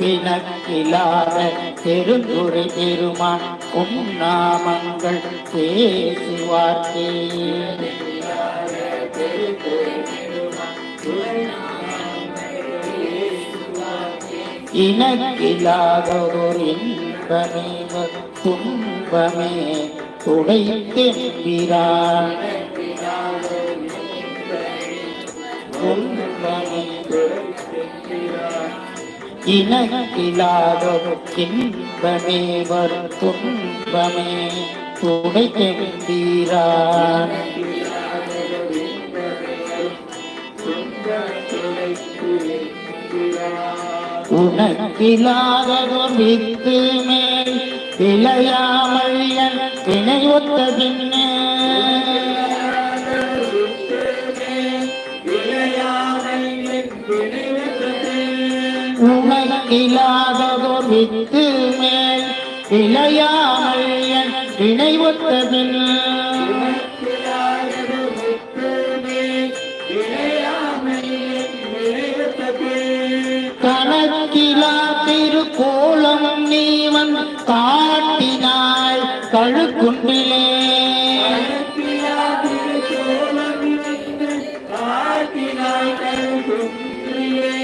பிணக்கிலாத பெருந்துரை பெருமான் உன்னாமங்கள் பேசுவார்க்கே. இனக்கில்லாதோர் இன்பமே துன்பமே துடைத்தெம்பிரான் துன்பமே துடைத்தெம்பிரான் இனக்கில்லாதோர் இன்பமே வரும் துன்பமே துடைத்தென்கிறார் உனக்கில்லாததோர் வித்து மேல் இளையாமல் என் வினை ஒத்த பின்னே. உலகம் இல்லாததோர் வித்து மேல் இளையாமல் என் நினைவொத்த பின் கணக்கிலா திருக்கோலம் நீவன் காட்டினாள் கழுக்குண்டிலே காட்டினாள் கழுக்குண்டிலே